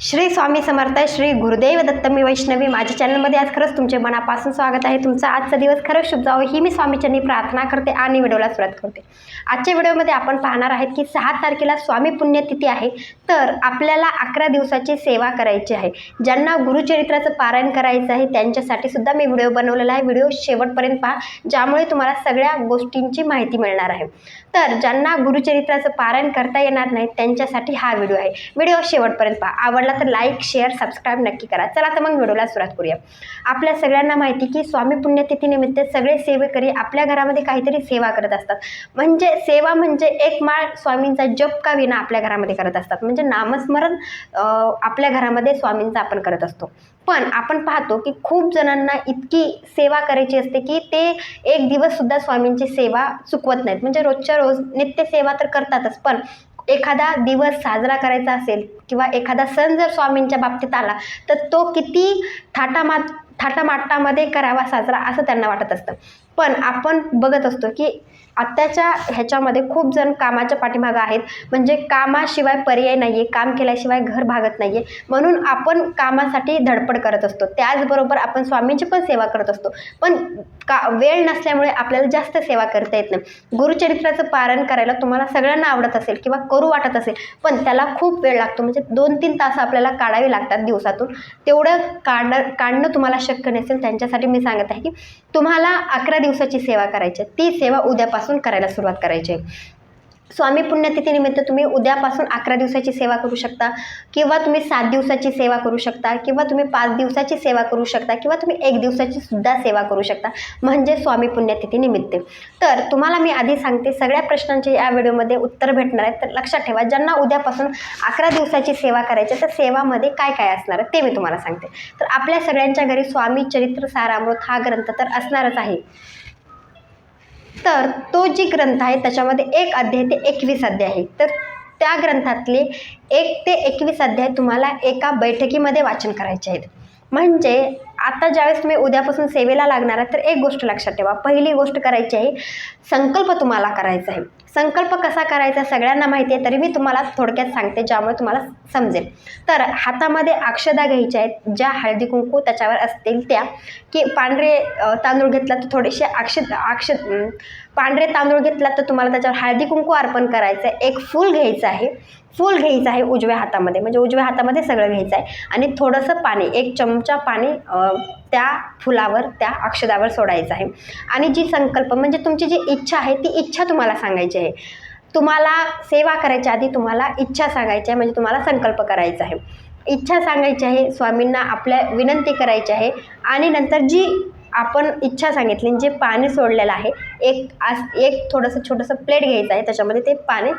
श्री स्वामी समर्थ श्री गुरुदेव दत्त मी वैष्णवी माझ्या चॅनलमध्ये आज खरंच तुमचे मनापासून स्वागत आहे. तुमचा आजचा दिवस खरंच शुभ जावं. ही मी स्वामीच्यांनी प्रार्थना करते आणि व्हिडिओला सुरुवात करते. आजच्या व्हिडिओमध्ये आपण पाहणार आहेत की सहा तारखेला स्वामी पुण्यतिथी आहे. तर आपल्याला अकरा दिवसाची सेवा करायची आहे. ज्यांना गुरुचरित्राचं पारायण करायचं आहे त्यांच्यासाठी सुद्धा मी व्हिडिओ बनवलेला आहे. व्हिडिओ शेवटपर्यंत पहा ज्यामुळे तुम्हाला सगळ्या गोष्टींची माहिती मिळणार आहे. तर ज्यांना गुरुचरित्राचं पारायण करता येणार नाही त्यांच्यासाठी हा व्हिडिओ आहे. व्हिडिओ शेवटपर्यंत पहा. आवडला तर लाईक शेअर सबस्क्राईब नक्की करा. चला तर मग व्हिडिओला सुरुवात करूया. आपल्या सगळ्यांना माहिती की स्वामी पुण्यतिथीनिमित्त सगळे सेवेकरी आपल्या घरामध्ये काहीतरी सेवा करत असतात. म्हणजे सेवा म्हणजे एक माळ स्वामींचा जप का विना आपल्या घरामध्ये करत असतात. म्हणजे नामस्मरण आपल्या घरामध्ये स्वामींचा आपण करत असतो. पण आपण पाहतो की खूप जणांना इतकी सेवा करायची असते की ते एक दिवससुद्धा स्वामींची सेवा चुकवत नाहीत. म्हणजे रोजच्या रोज नित्य सेवा तर करतातच पण एखादा दिवस साजरा करायचा असेल किंवा एखादा सण जर स्वामींच्या बाबतीत आला तर तो किती थाटामाट थाटामाटामध्ये करावा साजरा असं त्यांना वाटत असतं. पण आपण बघत असतो की आत्ताच्या ह्याच्यामध्ये खूप जण कामाच्या पाठीमागं आहेत. म्हणजे कामाशिवाय पर्याय नाही आहे काम केल्याशिवाय घर भागत नाही आहे म्हणून आपण कामासाठी धडपड करत असतो. त्याचबरोबर आपण स्वामींची पण सेवा करत असतो. पण का वेळ नसल्यामुळे आपल्याला जास्त सेवा करता येत नाही. गुरुचरित्राचं पारण करायला तुम्हाला सगळ्यांना आवडत असेल किंवा करू वाटत असेल पण त्याला खूप वेळ लागतो. म्हणजे दोन तीन तास आपल्याला काढावे लागतात दिवसातून. तेवढं काढ काढणं तुम्हाला शक्य नसेल. त्यांच्यासाठी मी सांगत आहे की तुम्हाला अकरा दिवसाची सेवा करायची. आहे. ती सेवा उद्यापासून करायला सुरुवात करायची. आहे स्वामी पुण्यतिथीनिमित्त तुम्ही उद्यापासून अकरा दिवसाची सेवा करू शकता किंवा तुम्ही सात दिवसाची सेवा करू शकता किंवा तुम्ही पाच दिवसाची सेवा करू शकता किंवा तुम्ही एक दिवसाची सुद्धा सेवा करू शकता. म्हणजे स्वामी पुण्यतिथीनिमित्त तर तुम्हाला मी आधी सांगते सगळ्या प्रश्नांचे या व्हिडिओमध्ये उत्तर भेटणार आहेत. तर लक्षात ठेवा ज्यांना उद्यापासून अकरा दिवसाची सेवा करायची आहे, तर सेवामध्ये काय काय असणार आहे ते मी तुम्हाला सांगते. तर आपल्या सगळ्यांच्या घरी स्वामी चरित्र सारामृत हा ग्रंथ तर असणारच आहे. तर तो जी ग्रंथ आहे त्याच्यामध्ये एक अध्याय ते एकवीस अध्याय आहे. तर त्या ग्रंथातले एक ते एकवीस अध्याय तुम्हाला एका बैठकीमध्ये वाचन करायचे आहेत. म्हणजे आता ज्यावेळेस तुम्ही उद्यापासून सेवेला लागणार आहे तर एक गोष्ट लक्षात ठेवा. पहिली गोष्ट करायची आहे संकल्प तुम्हाला करायचा आहे. संकल्प कसा करायचा सगळ्यांना माहिती आहे तरी मी तुम्हाला थोडक्यात सांगते ज्यामुळे तुम्हाला समजेल. तर हातामध्ये अक्षदा घ्यायच्या आहेत ज्या हळदी कुंकू त्याच्यावर असतील त्या. की पांढरे तांदूळ घेतला तर थोडेसे अक्षद अक्ष पांढरे तांदूळ घेतला तर तुम्हाला त्याच्यावर हळदी कुंकू अर्पण करायचं आहे. एक फूल घ्यायचं आहे. फूल घ्यायचं आहे उजव्या हातामध्ये. म्हणजे उजव्या हातामध्ये सगळं घ्यायचं आहे. आणि थोडंसं पाणी एक चमचा पाणी त्या फुलावर त्या अक्षदावर सोडायचं आहे. आणि जी संकल्प म्हणजे तुमची जी इच्छा आहे ती इच्छा तुम्हाला सांगायची आहे. तुम्हाला सेवा करायच्या आधी तुम्हाला इच्छा सांगायची आहे म्हणजे तुम्हाला संकल्प करायचा आहे. इच्छा सांगायची आहे स्वामींना आपल्या विनंती करायची आहे. आणि नंतर जी आपण इच्छा सांगितली जे पाणी सोडलेलं आहे एक आस एक थोडंसं छोटंसं प्लेट घ्यायचं आहे त्याच्यामध्ये ते पाणी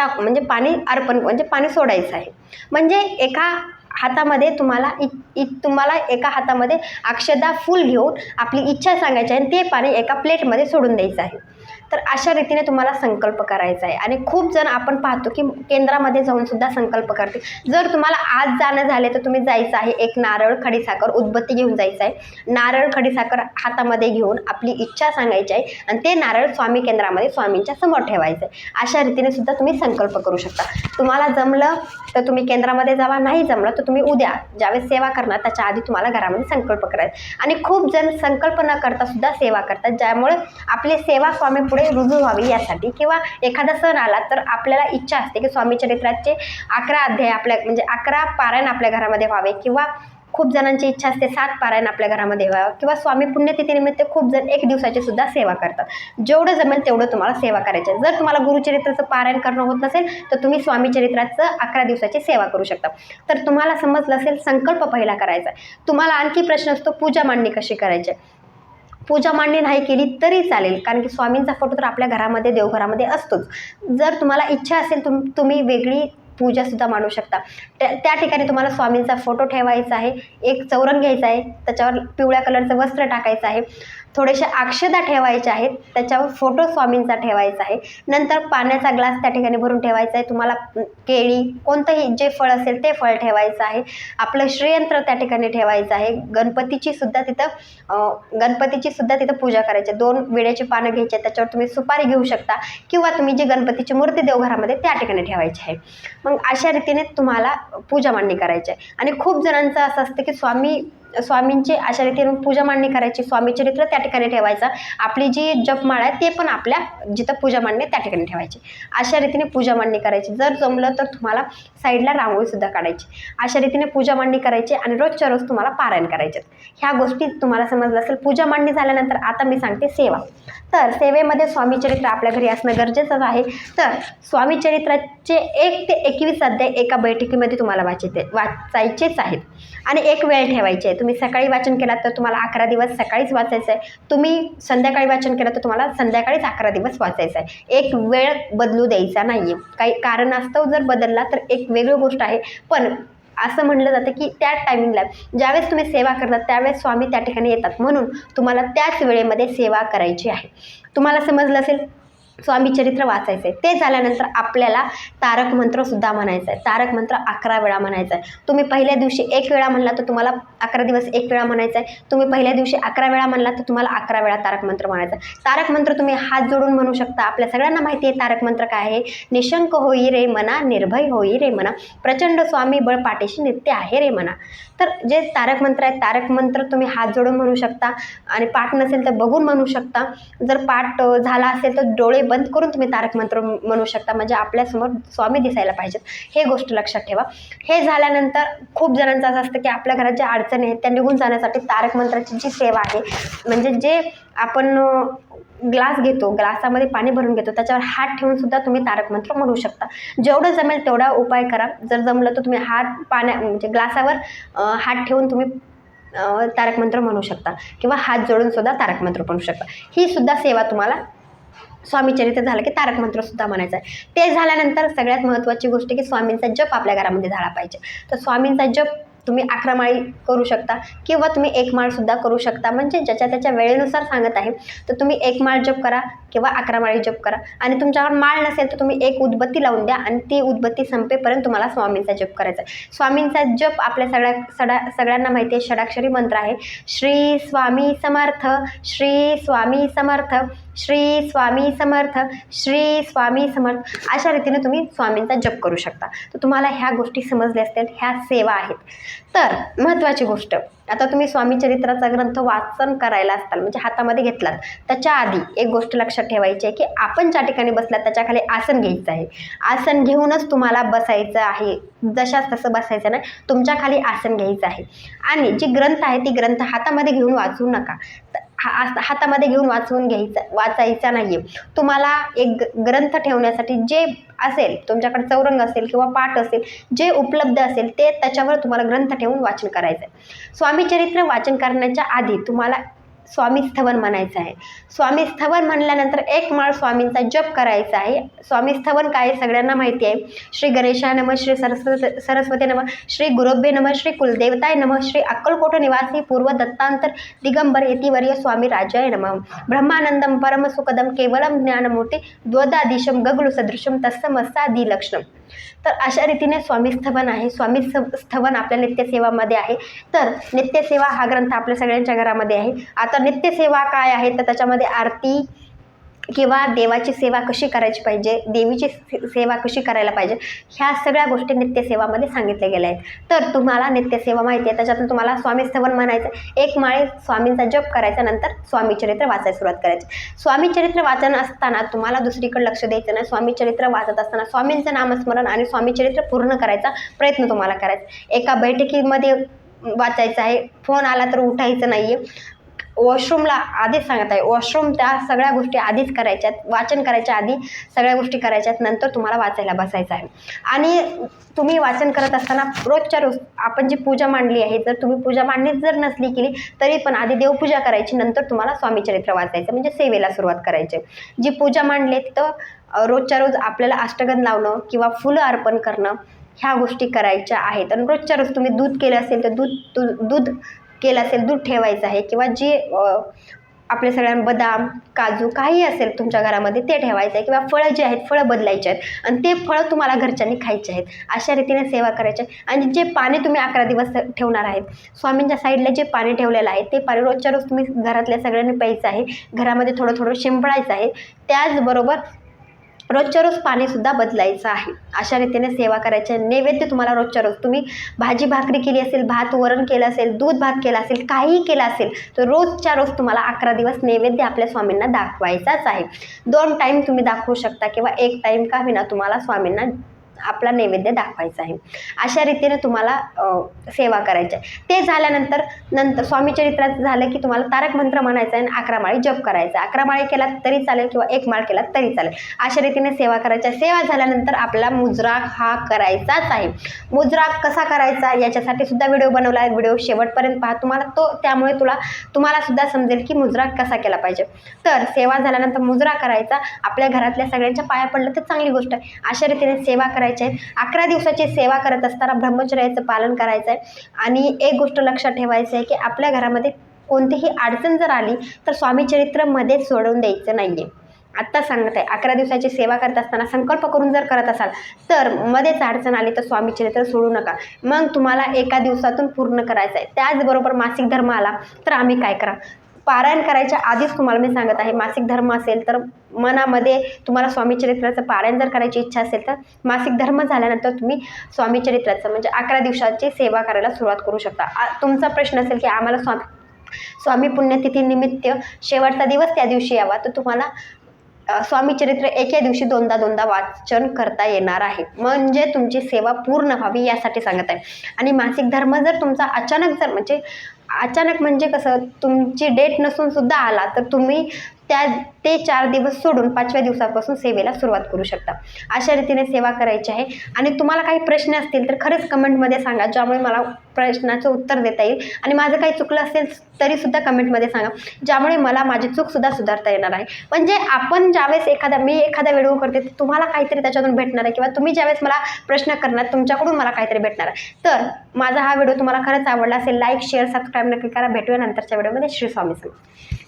टाक म्हणजे पाणी अर्पण म्हणजे पाणी सोडायचं आहे. म्हणजे एका हातामध्ये तुम्हाला इ इ तुम्हाला एका हातामध्ये अक्षदा फूल घेऊन आपली इच्छा सांगायची आहे आणि ते पाणी एका प्लेटमध्ये सोडून द्यायचं आहे. तर अशा रीतीने तुम्हाला संकल्प करायचा आहे. आणि खूप जण आपण पाहतो की केंद्रामध्ये जाऊन सुद्धा संकल्प करते. जर तुम्हाला आज जाणं झाले तर तुम्ही जायचं आहे. एक नारळ खडीसाखर उदबत्ती घेऊन जायचं आहे. नारळ खडीसाखर हातामध्ये घेऊन आपली इच्छा सांगायची आहे आणि ते नारळ स्वामी केंद्रामध्ये स्वामींच्या समोर ठेवायचं आहे. अशा रीतीने सुद्धा तुम्ही संकल्प करू शकता. तुम्हाला जमलं तर तुम्ही केंद्रामध्ये जावा. नाही जमलं तर तुम्ही उद्या ज्यावेळेस सेवा करणार त्याच्या आधी तुम्हाला घरामध्ये संकल्प करायचा. आणि खूप जण संकल्प न करता सुद्धा सेवा करतात ज्यामुळे आपली सेवा स्वामी पुढे रुजू व्हावी यासाठी. किंवा एखादा सण आला तर आपल्याला इच्छा असते की स्वामी चरित्राचे अकरा अध्याय आपल्या म्हणजे अकरा पारायण आपल्या घरामध्ये व्हावे. किंवा खूप जणांची इच्छा असते सात पारायण आपल्या घरामध्ये व्हावं किंवा स्वामी पुण्यतिथीनिमित्त खूप जण एक दिवसाची सुद्धा सेवा करतात. जेवढं जमेल तेवढं तुम्हाला सेवा करायची आहे. जर तुम्हाला गुरुचरित्राचं पारायण करणं होत नसेल तर तुम्ही स्वामी चरित्राचं अकरा दिवसाची सेवा करू शकता. तर तुम्हाला समजलं असेल संकल्प पहिला करायचा आहे. तुम्हाला आणखी प्रश्न असतो पूजा मांडणी कशी करायची? पूजा मांडणी नाही केली तरी चालेल कारण की स्वामींचा फोटो तर आपल्या घरामध्ये देवघरामध्ये असतोच. जर तुम्हाला इच्छा असेल तुम तुम्ही वेगळी पूजासुद्धा मांडू शकता. त्या त्या ठिकाणी तुम्हाला स्वामींचा फोटो ठेवायचा आहे. एक चौरंग घ्यायचा आहे. त्याच्यावर पिवळ्या कलरचं वस्त्र टाकायचं आहे. थोडेसे अक्षदा ठेवायच्या आहेत. त्याच्यावर फोटो स्वामींचा ठेवायचा आहे. नंतर पाण्याचा ग्लास त्या ठिकाणी भरून ठेवायचा आहे. तुम्हाला केळी कोणतंही जे फळ असेल ते फळ ठेवायचं आहे. आपलं श्रीयंत्र त्या ठिकाणी ठेवायचं आहे. गणपतीची सुद्धा तिथं गणपतीची सुद्धा तिथं पूजा करायची. आहे. दोन विड्याची पानं घ्यायची आहेत, त्याच्यावर तुम्ही सुपारी घेऊ शकता. किंवा तुम्ही जी गणपतीची मूर्ती देवघरामध्ये त्या ठिकाणी ठेवायची आहे. मग अशा रीतीने तुम्हाला पूजा मांडणी करायची आहे. आणि खूप जणांचं असं असतं की स्वामी स्वामींची अशा रीतीने पूजा मांडणी करायची स्वामी चरित्र त्या ठिकाणी ठेवायचं. आपली जी जपमाळ आहे ते पण आपल्या जिथं पूजा मांडणी त्या ठिकाणी ठेवायची. अशा रीतीने पूजा मांडणी करायची. जर जमलं तर तुम्हाला साईडला रांगोळीसुद्धा काढायची. अशा रीतीने पूजा मांडणी करायची आणि रोजच्या रोज तुम्हाला पारायण करायचे ह्या गोष्टी तुम्हाला समजलं असेल. पूजा मांडणी झाल्यानंतर आता मी सांगते सेवा. तर सेवेमध्ये स्वामी चरित्र आपल्या घरी असणं गरजेचंच आहे. तर स्वामी चरित्राचे एक ते एकवीस अध्याय एका बैठकीमध्ये तुम्हाला वाचायचे वाचायचेच आहेत. आणि एक वेळ ठेवायची आहेत. तुम्ही सकाळी वाचन केलात तर तुम्हाला अकरा दिवस सकाळीच वाचायचं आहे तुम्ही संध्याकाळी वाचन केलं तर तुम्हाला संध्याकाळीच अकरा दिवस वाचायचं आहे एक वेळ बदलू द्यायचा नाही आहे काही कारणास्तव जर बदलला तर एक वेगळी गोष्ट आहे. पण असं म्हणलं जातं की त्या टायमिंगला ज्यावेळेस तुम्ही सेवा करतात त्यावेळेस स्वामी त्या ठिकाणी येतात. म्हणून तुम्हाला त्याच वेळेमध्ये सेवा करायची आहे. तुम्हाला समजलं असेल? स्वामी चरित्र वाचायचं आहे ते झाल्यानंतर आपल्याला तारक मंत्रसुद्धा म्हणायचं आहे तारक मंत्र अकरा वेळा म्हणायचं आहे तुम्ही पहिल्या दिवशी एक वेळा म्हणला तर तुम्हाला अकरा दिवस एक वेळा म्हणायचं आहे तुम्ही पहिल्या दिवशी अकरा वेळा म्हणला तर तुम्हाला अकरा वेळा तारक मंत्र म्हणायचं आहे तारक मंत्र तुम्ही हात जोडून म्हणू शकता. आपल्या सगळ्यांना माहिती आहे तारक मंत्र काय आहे? निशंक होई रे मना निर्भय होई रे मना. प्रचंड स्वामी बळ पाठीशी नित्य आहे रे मना. तर जे तारक मंत्र आहे तारक मंत्र तुम्ही हात जोडून म्हणू शकता. आणि पाठ नसेल तर बघून म्हणू शकता. जर पाठ झाला असेल तर डोळे बंद करून तुम्ही तारक मंत्र म्हणू शकता. म्हणजे आपल्यासमोर स्वामी दिसायला पाहिजेत. हे गोष्ट लक्षात ठेवा. हे झाल्यानंतर खूप जणांचं असं असतं की आपल्या घरात ज्या अडचणी आहेत त्या निघून जाण्यासाठी तारक मंत्राची जी सेवा आहे म्हणजे जे आपण ग्लास घेतो ग्लासामध्ये पाणी भरून घेतो त्याच्यावर हात ठेवून सुद्धा तुम्ही तारक मंत्र म्हणू शकता. जेवढं जमेल तेवढा उपाय करा. जर जमलं तर तुम्ही हात पाण्या म्हणजे ग्लासावर हात ठेवून तुम्ही तारकमंत्र तारक मंत्र म्हणू शकता. किंवा हात जोडून सुद्धा तारक मंत्र म्हणू शकता. ही सुद्धा सेवा तुम्हाला स्वामीचरित्र झालं की तारक मंत्रसुद्धा म्हणायचं आहे. ते झाल्यानंतर सगळ्यात महत्त्वाची गोष्ट की स्वामींचा जप आपल्या घरामध्ये झाला पाहिजे. तर स्वामींचा जप तुम्ही अकरा माळी करू शकता किंवा तुम्ही एक माळसुद्धा करू शकता. म्हणजे ज्याच्या त्याच्या वेळेनुसार सांगत आहे तर तुम्ही एक माळ जप करा किंवा अकरा माळी जप करा. आणि तुमच्यावर माळ नसेल तर तुम्ही एक उदबत्ती लावून द्या आणि ती उदबत्ती संपेपर्यंत तुम्हाला स्वामींचा जप करायचा आहे. स्वामींचा जप आपल्या सगळ्या सडा सगळ्यांना माहिती आहे षडाक्षरी मंत्र आहे. श्री स्वामी समर्थ श्री स्वामी समर्थ. श्री स्वामी समर्थ श्री स्वामी समर्थ अशा रीतीने तुम्ही स्वामींचा जप करू शकता. तर तुम्हाला ह्या गोष्टी समजल्या असतील ह्या सेवा आहेत. तर महत्त्वाची गोष्ट. आता तुम्ही स्वामी चरित्राचा ग्रंथ वाचन करायला असताल म्हणजे हातामध्ये घेतलात त्याच्या आधी एक गोष्ट लक्षात ठेवायची आहे की आपण ज्या ठिकाणी बसलात त्याच्याखाली आसन घ्यायचं आहे. आसन घेऊनच तुम्हाला बसायचं आहे. जशाच तसं बसायचं नाही तुमच्या खाली आसन घ्यायचं आहे. आणि जी ग्रंथ आहे ती ग्रंथ हातामध्ये घेऊन वाचू नका. हा हातामध्ये घेऊन वाचवून घ्यायचा वाचायचा नाही आहे तुम्हाला एक ग- ग्रंथ ठेवण्यासाठी जे असेल तुमच्याकडे चौरंग असेल किंवा पाठ असेल जे उपलब्ध असेल ते त्याच्यावर तुम्हाला ग्रंथ ठेवून वाचन करायचं आहे स्वामी चरित्र वाचन करण्याच्या आधी तुम्हाला स्वामी स्थवन म्हणायचं आहे. स्वामी स्थवन म्हणल्यानंतर एक माळ स्वामींचा जप करायचा आहे. स्वामी स्थवन काय सगळ्यांना माहिती आहे. श्री गणेशाय नम श्री सरस्वती सरस्वती नम श्री गुरुभ्ये नम श्री कुलदेवताय नम श्री अक्कलकोट निवासी पूर्व दत्तांतर दिगंबर यतिवर्य स्वामी राजाय नम. ब्रह्मानंदम परम सुखदम केवलम ज्ञानमूर्ती द्वदादिशम गगलु सदृशम तस्समस्सादी तर अशा रीतीने स्वामी स्थवन आहे. स्वामी स्थवन आपल्या नित्यसेवामध्ये आहे. तर नित्यसेवा हा ग्रंथ आपल्या सगळ्यांच्या घरामध्ये आहे. आता नित्यसेवा काय आहे? तर त्याच्यामध्ये आरती किंवा देवाची सेवा कशी करायची पाहिजे देवीची से- सेवा कशी करायला पाहिजे ह्या सगळ्या गोष्टी नित्यसेवामध्ये सांगितल्या गेल्या आहेत. तर तुम्हाला नित्यसेवा माहिती आहे त्याच्यातून तुम्हाला स्वामी स्थवन म्हणायचं एक माळे स्वामींचा जप करायचा नंतर स्वामी चरित्र वाचायला सुरुवात करायची. स्वामी चरित्र वाचन असताना तुम्हाला दुसरीकडे लक्ष द्यायचं नाही. स्वामी चरित्र वाचत असताना स्वामींचं नामस्मरण आणि स्वामी चरित्र पूर्ण करायचा प्रयत्न तुम्हाला करायचा एका बैठकीमध्ये वाचायचं आहे. फोन आला तर उठायचं नाही आहे वॉशरूमला आधीच सांगत आहे. वॉशरूम त्या सगळ्या गोष्टी आधीच करायच्यात वाचन करायच्या आधी सगळ्या गोष्टी करायच्यात नंतर तुम्हाला वाचायला बसायचं आहे. आणि तुम्ही वाचन करत असताना रोजच्या रोज आपण जी पूजा मांडली आहे जर तुम्ही पूजा मांडणीच जर नसली केली तरी पण आधी देवपूजा करायची नंतर तुम्हाला स्वामीचरित्र वाचायचं म्हणजे सेवेला सुरुवात करायची. जी पूजा मांडली तर रोजच्या रोज आपल्याला अष्टगंध लावणं किंवा फुलं अर्पण करणं ह्या गोष्टी करायच्या आहेत. आणि रोजच्या रोज तुम्ही दूध केलं असेल तर दूध दूध केला असेल दूध ठेवायचं आहे किंवा जे आपल्या सगळ्या सगळ्यांना बदाम काजू काही असेल तुमच्या घरामध्ये ते ठेवायचं आहे किंवा फळं जे आहेत फळं बदलायचे आहेत आणि ते फळं तुम्हाला घरच्यांनी खायचे आहेत. अशा रीतीने सेवा करायची आहे. आणि जे पाणी तुम्ही अकरा दिवस ठेवणार आहेत स्वामींच्या साईडला जे पाणी ठेवलेलं आहे ते पाणी रोजच्या रोज तुम्ही घरातल्या सगळ्यांनी प्यायचं आहे. घरामध्ये थोडं थोडं शिंपडायचं आहे. त्याचबरोबर रोजच्या रोज पाणीसुद्धा बदलायचं आहे. अशा रीतीने सेवा करायची. आहे. नैवेद्य तुम्हाला रोजच्या रोज. तुम्ही भाजी भाकरी केली असेल भात वरण केलं असेल दूध भात केला असेल काहीही केलं असेल तर रोजच्या रोज तुम्हाला अकरा दिवस नैवेद्य आपल्या स्वामींना दाखवायचाच आहे. दोन टाईम तुम्ही दाखवू शकता किंवा एक टाईम का विना तुम्हाला स्वामींना आपला नैवेद्य दाखवायचा आहे. अशा रीतीने तुम्हाला सेवा करायची आहे. ते झाल्यानंतर नंतर स्वामी चरित्राचं झालं की तुम्हाला तारक मंत्र म्हणायचं आहे आणि अकरा माळी जप करायचा आहे. अकरा माळी केला तरी चालेल किंवा एक माळ केला तरी चालेल. अशा रीतीने सेवा करायची आहे. सेवा झाल्यानंतर आपला मुजराक हा करायचाच आहे. मुजराक कसा करायचा याच्यासाठी सुद्धा व्हिडिओ बनवला आहे. व्हिडिओ शेवटपर्यंत पहा. तुम्हाला तो त्यामुळे तुला तुम्हाला सुद्धा समजेल की मुजराक कसा केला पाहिजे. तर सेवा झाल्यानंतर मुजरा करायचा. आपल्या घरातल्या सगळ्यांच्या पाया पडलं तर चांगली गोष्ट आहे. अशा रीतीने सेवा करायची आहे अकरा दिवसाची सेवा करत असताना ब्रह्मचर्याचं पालन करायचं आहे आणि एक गोष्ट लक्षात ठेवायचं आहे की आपल्या घरामध्ये कोणतीही अडचण जर आली तर स्वामी मध्ये सोडवून द्यायचं नाही आहे आत्ता सांगत आहे अकरा दिवसाची सेवा करत असताना संकल्प करून जर करत असाल तर मध्येच अडचण आली तर स्वामी चरित्र सोडू नका. मग तुम्हाला एका दिवसातून पूर्ण करायचं आहे त्याचबरोबर मासिक धर्म आला तर आम्ही काय करा? पारायण करायच्या आधीच तुम्हाला मी सांगत आहे मासिक धर्म असेल तर मनामध्ये तुम्हाला स्वामी चरित्राचं पारायण जर करायची इच्छा असेल तर मासिक धर्म झाल्यानंतर तुम्ही स्वामी चरित्राचं म्हणजे अकरा दिवसाची सेवा करायला सुरुवात करू शकता. तुमचा प्रश्न असेल की आम्हाला स्वामी स्वामी पुण्यतिथीनिमित्त शेवटचा दिवस त्या दिवशी यावा तर तुम्हाला स्वामीचरित्र एके एका दिवशी दोनदा दोनदा वाचन करता येणार आहे. म्हणजे तुमची सेवा पूर्ण व्हावी यासाठी सांगत आहे. आणि मासिक धर्म जर तुमचा अचानक जर म्हणजे अचानक म्हणजे कसं तुमची डेट नसून सुद्धा आला तर तुम्ही त्या ते चार दिवस सोडून पाचव्या दिवसापासून सेवेला सुरुवात करू शकता. अशा रीतीने सेवा करायची आहे. आणि तुम्हाला काही प्रश्न असतील तर खरंच कमेंटमध्ये सांगा ज्यामुळे मला प्रश्नाचं उत्तर देता येईल. आणि माझं काही चुकलं असेल तरीसुद्धा कमेंटमध्ये सांगा ज्यामुळे मला माझी चूकसुद्धा सुधारता येणार आहे. म्हणजे आपण ज्यावेळेस एखादा मी एखादा व्हिडिओ करते तुम्हाला काहीतरी त्याच्यातून भेटणार आहे. किंवा तुम्ही ज्यावेळेस मला प्रश्न करणार तुमच्याकडून मला काहीतरी भेटणार आहे. तर माझा हा व्हिडिओ तुम्हाला खरंच आवडला असेल लाईक शेअर सबस्क्राईब नक्की करा. भेटूया नंतरच्या व्हिडिओमध्ये. श्री स्वामी समर्थ.